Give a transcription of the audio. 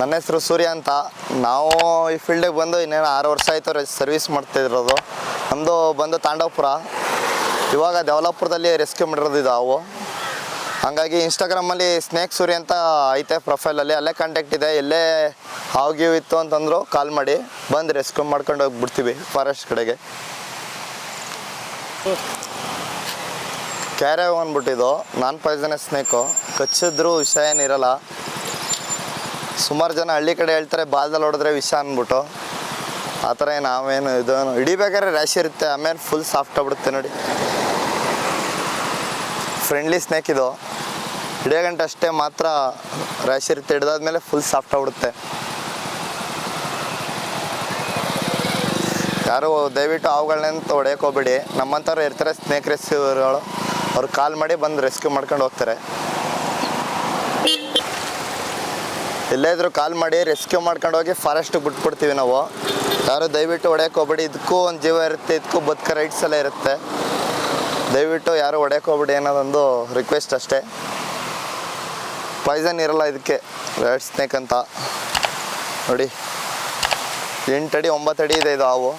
ನನ್ನ ಹೆಸರು ಸೂರ್ಯ ಅಂತ. ನಾವು ಈ ಫೀಲ್ಡಿಗೆ ಬಂದು ಇನ್ನೇನು ಆರು ವರ್ಷ ಆಯಿತು ಸರ್ವಿಸ್ ಮಾಡ್ತಿರೋದು ನಮ್ಮದು ಬಂದು ತಾಂಡವಪುರ. ಇವಾಗ ದೇವಲಾಪುರದಲ್ಲಿ ರೆಸ್ಕ್ಯೂ ಮಾಡಿರೋದು ಇದು ಹಾಗಾಗಿ ಇನ್ಸ್ಟಾಗ್ರಾಮಲ್ಲಿ ಸ್ನೇಕ್ ಸೂರ್ಯ ಅಂತ ಐತೆ ಪ್ರೊಫೈಲಲ್ಲಿ ಅಲ್ಲೇ. ಕಾಂಟ್ಯಾಕ್ಟ್ ಇದೆ. ಎಲ್ಲೇ ಹಾವು ಇತ್ತು ಅಂತಂದ್ರು ಕಾಲ್ ಮಾಡಿ. ಬಂದು ರೆಸ್ಕ್ಯೂ ಮಾಡ್ಕೊಂಡು ಹೋಗ್ಬಿಡ್ತೀವಿ ಫಾರೆಸ್ಟ್ ಕಡೆಗೆ. ಕ್ಯಾರೆ ಅಂದ್ಬಿಟ್ಟಿದ್ದು ನಾನ್ ಪಾಯ್ಸನಸ್ ಸ್ನೇಕು ಕಚ್ಚಿದ್ರು ವಿಷಯ ಏನಿರಲ್ಲ ಸುಮಾರು ಜನ ಹಳ್ಳಿ ಕಡೆ ಹೇಳ್ತಾರೆ, ಬಾಲ್ದಲ್ಲಿ ಹೊಡೆದ್ರೆ ವಿಷ ಅಂದ್ಬಿಟ್ಟು. ಆ ಥರ ಏನು ನಾವೇನು ಇದು ಹಿಡಿಬೇಕಾದ್ರೆ ರ್ಯಾಶ್ ಇರುತ್ತೆ ಆಮೇಲೆ ಫುಲ್ ಸಾಫ್ಟ್ ಆಗ್ಬಿಡುತ್ತೆ ನೋಡಿ. ಫ್ರೆಂಡ್ಲಿ ಸ್ನೇಕ್ ಇದು. ಹಿಡಿಯೋ ಗಂಟೆ ಅಷ್ಟೇ ಮಾತ್ರ ರ್ಯಾಶ್ ಇರುತ್ತೆ, ಹಿಡ್ದಾದ್ಮೇಲೆ ಫುಲ್ ಸಾಫ್ಟ್ ಆಗ್ಬಿಡುತ್ತೆ. ಯಾರು ದಯವಿಟ್ಟು ಅವುಗಳನ್ನಂತ ಹೊಡೆಯಕ್ಕೆ ಹೋಗ್ಬೇಡಿ ನಮ್ಮಂಥವ್ರು ಇರ್ತಾರೆ ಸ್ನೇಕ್ ರೆಸ್ಕ್ಯೂರ್ಗಳು ಅವ್ರು ಕಾಲ್ ಮಾಡಿ ಬಂದು ರೆಸ್ಕ್ಯೂ ಮಾಡ್ಕೊಂಡು ಹೋಗ್ತಾರೆ. ಇದ್ರು ಕಾಲ್ ಮಾಡಿ ರೆಸ್ಕ್ಯೂ ಮಾಡ್ಕೊಂಡು ಹೋಗಿ ಫಾರೆಸ್ಟಿಗೆ ಬಿಟ್ಬಿಡ್ತೀವಿ ನಾವು. ಯಾರು ದಯವಿಟ್ಟು ಹೊಡೆಯಕ್ಕೆ ಹೋಗ್ಬೇಡಿ. ಇದಕ್ಕೂ ಒಂದು ಜೀವ ಇರುತ್ತೆ, ಇದಕ್ಕೂ ಬದುಕ ರೈಟ್ಸ್ ಎಲ್ಲ ಇರುತ್ತೆ. ದಯವಿಟ್ಟು ಯಾರು ಹೊಡೆಯಕ್ಕೆ ಹೋಗ್ಬೇಡಿ ಅನ್ನೋದೊಂದು ರಿಕ್ವೆಸ್ಟ್ ಅಷ್ಟೇ. ಪಾಯ್ಸನ್ ಇರಲ್ಲ ಇದಕ್ಕೆ ರೆಡ್ ಸ್ನೇಕ್ ಅಂತ. ನೋಡಿ ಎಂಟು ಅಡಿ ಒಂಬತ್ತು ಅಡಿ ಇದೆ ಇದು ಹಾವು.